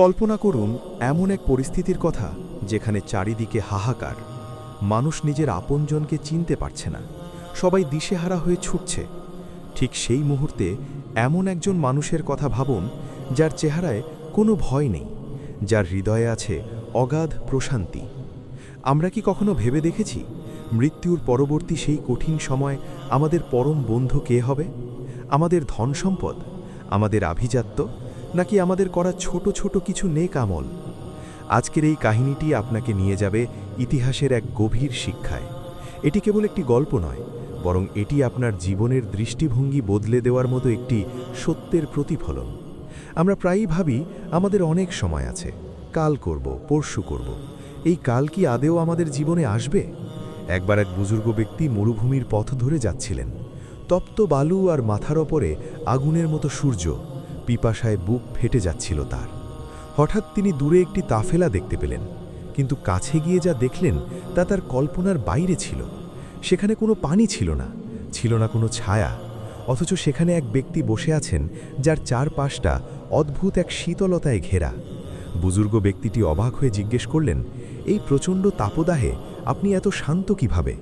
কল্পনা করুন, এমন এক পরিস্থিতির কথা যেখানে চারিদিকে হাহাকার। মানুষ নিজের আপনজনকে চিনতে পারছে না। সবাই দিশেহারা হয়ে ছুটছে। ঠিক সেই মুহূর্তে এমন একজন মানুষের কথা ভাবুন, যার চেহারায় কোনো ভয় নেই, যার হৃদয়ে আছে অগাধ প্রশান্তি। আমরা কি কখনো ভেবে দেখেছি, মৃত্যুর পরবর্তী সেই কঠিন সময় আমাদের পরম বন্ধু কে হবে? আমাদের ধন সম্পদ আমাদের আভিজাত্য নাকি আমাদের করা ছোট ছোট কিছু নেক আমল? আজকের এই কাহিনীটি আপনাকে নিয়ে যাবে ইতিহাসের এক গভীর শিক্ষায়। এটি কেবল একটি গল্প নয়, বরং এটি আপনার জীবনের দৃষ্টিভঙ্গি বদলে দেওয়ার মতো একটি সত্যের প্রতিফলন। আমরা প্রায়ই ভাবি, আমাদের অনেক সময় আছে, কাল করব, পরশু করব, এই কাল কি আদেও আমাদের জীবনে আসবে? একবার এক বুজুর্গ ব্যক্তি মরুভূমির পথ ধরে যাচ্ছিলেন। তপ্ত বালু আর মাথার ওপরে আগুনের মতো সূর্য পিপাসায় বুক ফেটে যাচ্ছিল তার। হঠাৎ তিনি দূরে একটি তাফেলা দেখতে পেলেন, কিন্তু কাছে গিয়ে যা দেখলেন তা তার কল্পনার বাইরে ছিল। সেখানে কোনো পানি ছিল না ছিল না কোনো ছায়া, অথচ সেখানে এক ব্যক্তি বসে আছেন যার চারপাশটা অদ্ভুত এক শীতলতায় ঘেরা। বুজুর্গ ব্যক্তিটি অবাক হয়ে জিজ্ঞেস করলেন, এই প্রচণ্ড তাপদাহে আপনি এত শান্ত কীভাবে?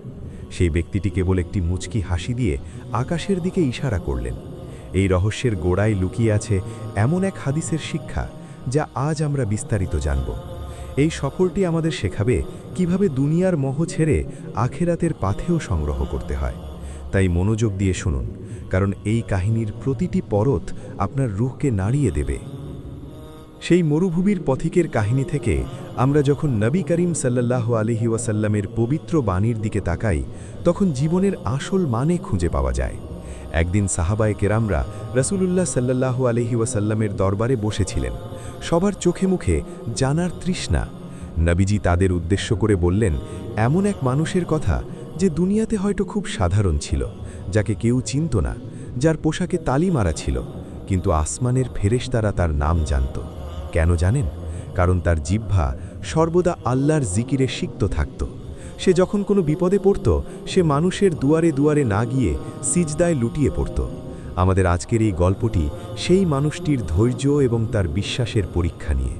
সেই ব্যক্তিটি কেবল একটি মুচকি হাসি দিয়ে আকাশের দিকে ইশারা করলেন। এই রহস্যের গোড়ায় লুকিয়ে আছে এমন এক হাদিসের শিক্ষা যা আজ আমরা বিস্তারিত জানব। এই সফরটি আমাদের শেখাবে কীভাবে দুনিয়ার মোহ ছেড়ে আখেরাতের পাথেও সংগ্রহ করতে হয়। তাই মনোযোগ দিয়ে শুনুন, কারণ এই কাহিনীর প্রতিটি পরত আপনার রুহকে নাড়িয়ে দেবে। সেই মরুভূমির পথিকের কাহিনী থেকে আমরা যখন নবী করিম সাল্লাহ আলহি ওয়াসাল্লামের পবিত্র বাণীর দিকে তাকাই, তখন জীবনের আসল মানে খুঁজে পাওয়া যায়। একদিন সাহাবায়ে কেরামরা রসুলুল্লাহ সাল্লাহ আলহি ওয়াসাল্লামের দরবারে বসেছিলেন। সবার চোখে মুখে জানার তৃষ্ণা। নবীজি তাদের উদ্দেশ্য করে বললেন, এমন এক মানুষের কথা যে দুনিয়াতে হয়তো খুব সাধারণ ছিল, যাকে কেউ চিনত না, যার পোশাকে তালি মারা ছিল, কিন্তু আসমানের ফেরেশতারা তার নাম জানত। কেন জানেন? কারণ তার জিহ্বা সর্বদা আল্লাহর জিকিরে সিক্ত থাকত। সে যখন কোনো বিপদে পড়ত, সে মানুষের দুয়ারে দুয়ারে না গিয়ে সিজদায় লুটিয়ে পড়ত। আমাদের আজকের এই গল্পটি সেই মানুষটির ধৈর্য এবং তার বিশ্বাসের পরীক্ষা নিয়ে।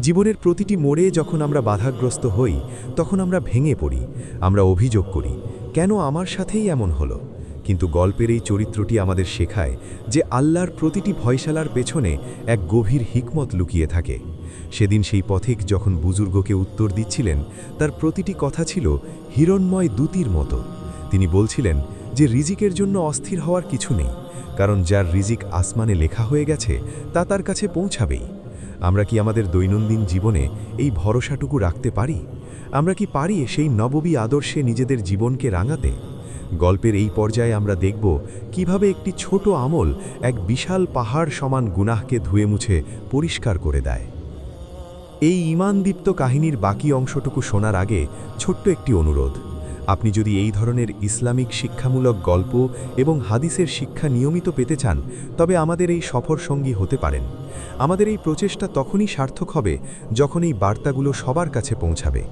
জীবনের প্রতিটি মোড়ে যখন আমরা বাধাগ্রস্ত হই, তখন আমরা ভেঙে পড়ি, আমরা অভিযোগ করি, কেন আমার সাথেই এমন হলো? কিন্তু গল্পের এই চরিত্রটি আমাদের শেখায় যে আল্লাহর প্রতিটি ভয়শালার পেছনে এক গভীর হিকমত লুকিয়ে থাকে। সেদিন সেই পথিক যখন বুজুর্গকে উত্তর দিচ্ছিলেন, তার প্রতিটি কথা ছিল হিরণময় দূতির মতো। তিনি বলছিলেন যে রিজিকের জন্য অস্থির হওয়ার কিছু নেই, কারণ যার রিজিক আসমানে লেখা হয়ে গেছে, তা তার কাছে পৌঁছাবেই। আমরা কি আমাদের দৈনন্দিন জীবনে এই ভরসাটুকু রাখতে পারি? আমরা কি পারি সেই নববী আদর্শে নিজেদের জীবনকে রাঙাতে? গল্পের এই পর্যায়ে আমরা দেখব কীভাবে একটি ছোট আমল এক বিশাল পাহাড় সমান গুনাহকে ধুয়ে মুছে পরিষ্কার করে দেয়। এই ইমানদীপ্ত কাহিনীর বাকি অংশটুকু শোনার আগে ছোট্ট একটি অনুরোধ। আপনি যদি এই ধরনের ইসলামিক শিক্ষামূলক গল্প এবং হাদিসের শিক্ষা নিয়মিত পেতে চান, তবে আমাদের এই সফর সঙ্গী হতে পারেন। আমাদের এই প্রচেষ্টা তখনই সার্থক হবে যখন এই বার্তাগুলো সবার কাছে পৌঁছাবে।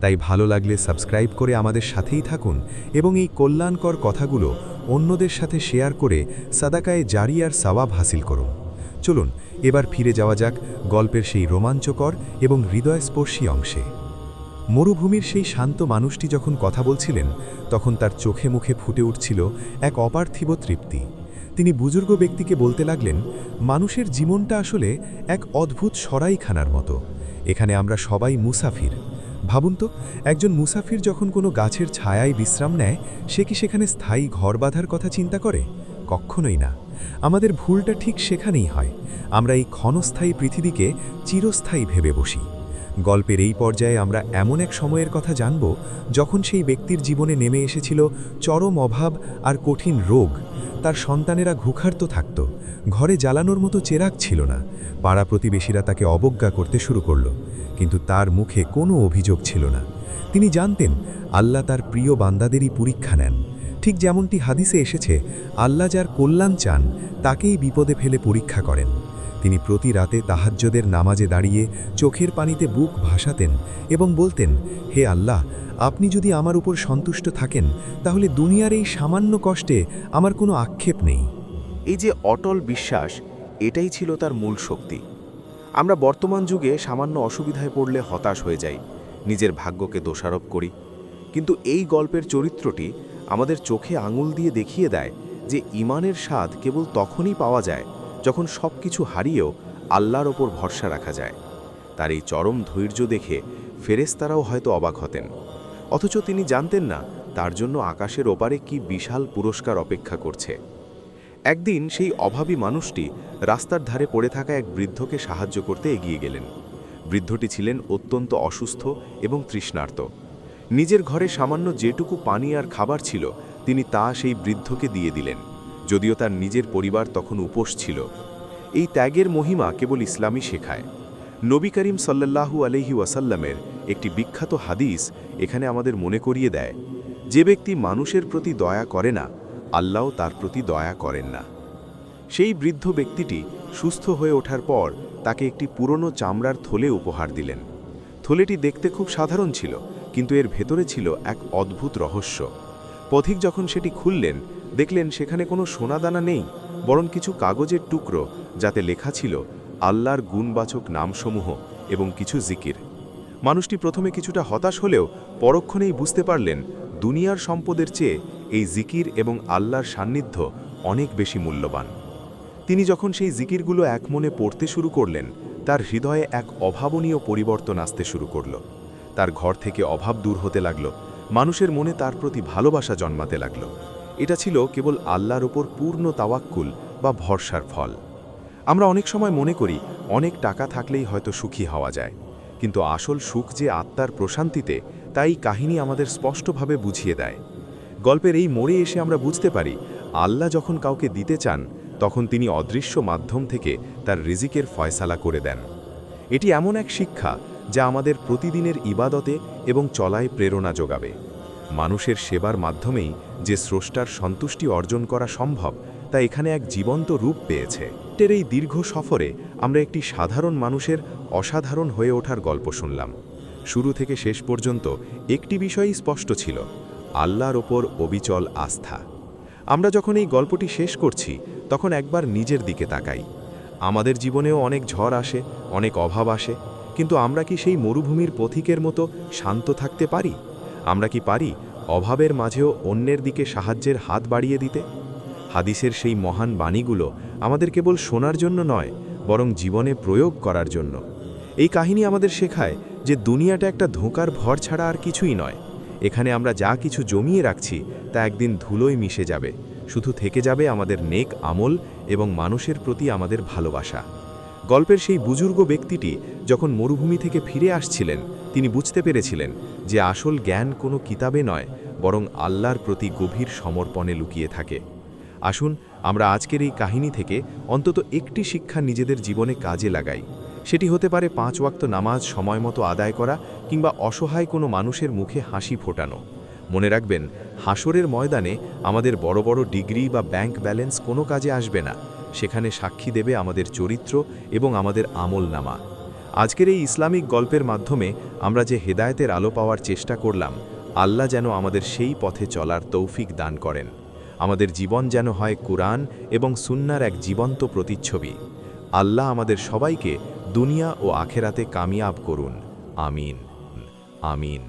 তাই ভালো লাগলে সাবস্ক্রাইব করে আমাদের সাথেই থাকুন এবং এই কল্যাণকর কথাগুলো অন্যদের সাথে শেয়ার করে সাদাকায়ে জারি আর সওয়াব হাসিল করুন। চলুন, এবার ফিরে যাওয়া যাক গল্পের সেই রোমাঞ্চকর এবং হৃদয়স্পর্শী অংশে। মরুভূমির সেই শান্ত মানুষটি যখন কথা বলছিলেন, তখন তার চোখে মুখে ফুটে উঠছিল এক অপার্থিব তৃপ্তি। তিনি বুজুর্গ ব্যক্তিকে বলতে লাগলেন, মানুষের জীবনটা আসলে এক অদ্ভুত সরাইখানার মতো। এখানে আমরা সবাই মুসাফির। ভাবুন তো, একজন মুসাফির যখন কোনো গাছের ছায়ায় বিশ্রাম নেয়, সে কি সেখানে স্থায়ী ঘর বাঁধার কথা চিন্তা করে? কখনোই না। আমাদের ভুলটা ঠিক সেখানেই হয়। আমরা এই ক্ষণস্থায়ী পৃথিবীকে চিরস্থায়ী ভেবে বসি। গল্পের এই পর্যায়ে আমরা এমন এক সময়ের কথা জানব যখন সেই ব্যক্তির জীবনে নেমে এসেছিল চরম অভাব আর কঠিন রোগ। তার সন্তানেরা ঘুখার্ত থাকত, ঘরে জ্বালানোর মতো চেরাক ছিল না, পাড়া প্রতিবেশীরা তাকে অবজ্ঞা করতে শুরু করল, কিন্তু তার মুখে কোনো অভিযোগ ছিল না। তিনি জানতেন, আল্লাহ তার প্রিয় বান্দাদেরই পরীক্ষা নেন। ঠিক যেমনটি হাদিসে এসেছে, আল্লাহ যার কল্যাণ চান, তাকেই বিপদে ফেলে পরীক্ষা করেন। তিনি প্রতি রাতে তাহাজ্যদের নামাজে দাঁড়িয়ে চোখের পানিতে বুক ভাসাতেন এবং বলতেন, হে আল্লাহ, আপনি যদি আমার উপর সন্তুষ্ট থাকেন, তাহলে দুনিয়ার এই সামান্য কষ্টে আমার কোনো আক্ষেপ নেই। এই যে অটল বিশ্বাস, এটাই ছিল তার মূল শক্তি। আমরা বর্তমান যুগে সামান্য অসুবিধায় পড়লে হতাশ হয়ে যাই, নিজের ভাগ্যকে দোষারোপ করি। কিন্তু এই গল্পের চরিত্রটি আমাদের চোখে আঙুল দিয়ে দেখিয়ে দেয় যে ইমানের স্বাদ কেবল তখনই পাওয়া যায় যখন সব কিছু হারিয়েও আল্লাহর ওপর ভরসা রাখা যায়, তার এই চরম ধৈর্য দেখে ফেরেস্তারাও হয়তো অবাক হতেন। অথচ তিনি জানতেন না তার জন্য আকাশের ওপারে কি বিশাল পুরস্কার অপেক্ষা করছে। একদিন সেই অভাবী মানুষটি রাস্তার ধারে পড়ে থাকা এক বৃদ্ধকে সাহায্য করতে এগিয়ে গেলেন। বৃদ্ধটি ছিলেন অত্যন্ত অসুস্থ এবং তৃষ্ণার্ত। নিজের ঘরে সামান্য যেটুকু পানি আর খাবার ছিল, তিনি তা সেই বৃদ্ধকে দিয়ে দিলেন। যদিও তার নিজের পরিবার তখন উপোস ছিল। এই ত্যাগের মহিমা কেবল ইসলামই শেখায়। নবী করিম সাল্লাল্লাহু আলহি ওয়াসাল্লামের একটি বিখ্যাত হাদিস এখানে আমাদের মনে করিয়ে দেয়, যে ব্যক্তি মানুষের প্রতি দয়া করে না, আল্লাহ তার প্রতি দয়া করেন না। সেই বৃদ্ধ ব্যক্তিটি সুস্থ হয়ে ওঠার পর তাকে একটি পুরনো চামড়ার থলে উপহার দিলেন। থলেটি দেখতে খুব সাধারণ ছিল, কিন্তু এর ভেতরে ছিল এক অদ্ভুত রহস্য। পথিক যখন সেটি খুললেন দেখলেন সেখানে কোনো সোনাদানা নেই, বরং কিছু কাগজের টুকরো, যাতে লেখা ছিল আল্লাহর গুণবাচক নামসমূহ এবং কিছু জিকির। মানুষটি প্রথমে কিছুটা হতাশ হলেও পরক্ষণেই বুঝতে পারলেন, দুনিয়ার সম্পদের চেয়ে এই জিকির এবং আল্লাহর সান্নিধ্য অনেক বেশি মূল্যবান। তিনি যখন সেই জিকিরগুলো এক মনে পড়তে শুরু করলেন, তার হৃদয়ে এক অভাবনীয় পরিবর্তন আসতে শুরু করল। তার ঘর থেকে অভাব দূর হতে লাগল, মানুষের মনে তার প্রতি ভালোবাসা জন্মাতে লাগল। এটা ছিল কেবল আল্লাহর ওপর পূর্ণ তাওয়াক্কুল বা ভরসার ফল। আমরা অনেক সময় মনে করি, অনেক টাকা থাকলেই হয়তো সুখী হওয়া যায়। কিন্তু আসল সুখ যে আত্মার প্রশান্তিতে, তাই কাহিনী আমাদের স্পষ্টভাবে বুঝিয়ে দেয়। গল্পের এই মোড়ে এসে আমরা বুঝতে পারি, আল্লাহ যখন কাউকে দিতে চান, তখন তিনি অদৃশ্য মাধ্যম থেকে তার রিজিকের ফয়সালা করে দেন। এটি এমন এক শিক্ষা যা আমাদের প্রতিদিনের ইবাদতে এবং চলায় প্রেরণা যোগাবে। মানুষের সেবার মাধ্যমেই যে স্রষ্টার সন্তুষ্টি অর্জন করা সম্ভব, তা এখানে এক জীবন্ত রূপ পেয়েছে। টের এই দীর্ঘ সফরে আমরা একটি সাধারণ মানুষের অসাধারণ হয়ে ওঠার গল্প শুনলাম। শুরু থেকে শেষ পর্যন্ত একটি বিষয়ই স্পষ্ট ছিল, আল্লাহর ওপর অবিচল আস্থা। আমরা যখন এই গল্পটি শেষ করছি, তখন একবার নিজের দিকে তাকাই। আমাদের জীবনেও অনেক ঝড় আসে, অনেক অভাব আসে, কিন্তু আমরা কি সেই মরুভূমির পথিকের মতো শান্ত থাকতে পারি? আমরা কি পারি অভাবের মাঝেও অন্যের দিকে সাহায্যের হাত বাড়িয়ে দিতে? হাদিসের সেই মহান বাণীগুলো আমাদের কেবল শোনার জন্য নয়, বরং জীবনে প্রয়োগ করার জন্য। এই কাহিনী আমাদের শেখায় যে দুনিয়াটা একটা ধোঁকার ভর ছাড়া আর কিছুই নয়। এখানে আমরা যা কিছু জমিয়ে রাখছি, তা একদিন ধুলোয় মিশে যাবে। শুধু থেকে যাবে আমাদের নেক আমল এবং মানুষের প্রতি আমাদের ভালোবাসা। গল্পের সেই বুজুর্গ ব্যক্তিটি যখন মরুভূমি থেকে ফিরে আসছিলেন তিনি বুঝতে পেরেছিলেন যে আসল জ্ঞান কোনো কিতাবে নয়, বরং আল্লাহর প্রতি গভীর সমর্পণে লুকিয়ে থাকে। আসুন, আমরা আজকের এই কাহিনী থেকে অন্তত একটি শিক্ষা নিজেদের জীবনে কাজে লাগাই। সেটি হতে পারে পাঁচ ওয়াক্ত নামাজ সময় মতো আদায় করা কিংবা অসহায় কোনো মানুষের মুখে হাসি ফোটানো। মনে রাখবেন হাসরের ময়দানে আমাদের বড় বড় ডিগ্রি বা ব্যাংক ব্যালেন্স কোনো কাজে আসবে না। সেখানে সাক্ষী দেবে আমাদের চরিত্র এবং আমাদের আমল নামা আজকের এই ইসলামিক গল্পের মাধ্যমে আমরা যে হেদায়তের আলো পাওয়ার চেষ্টা করলাম, আল্লাহ যেন আমাদের সেই পথে চলার তৌফিক দান করেন। আমাদের জীবন যেন হয় কুরআন এবং সুন্নার এক জীবন্ত প্রতিচ্ছবি। আল্লাহ আমাদের সবাইকে দুনিয়া ও আখেরাতে কামিয়াব করুন। আমিন। আমিন।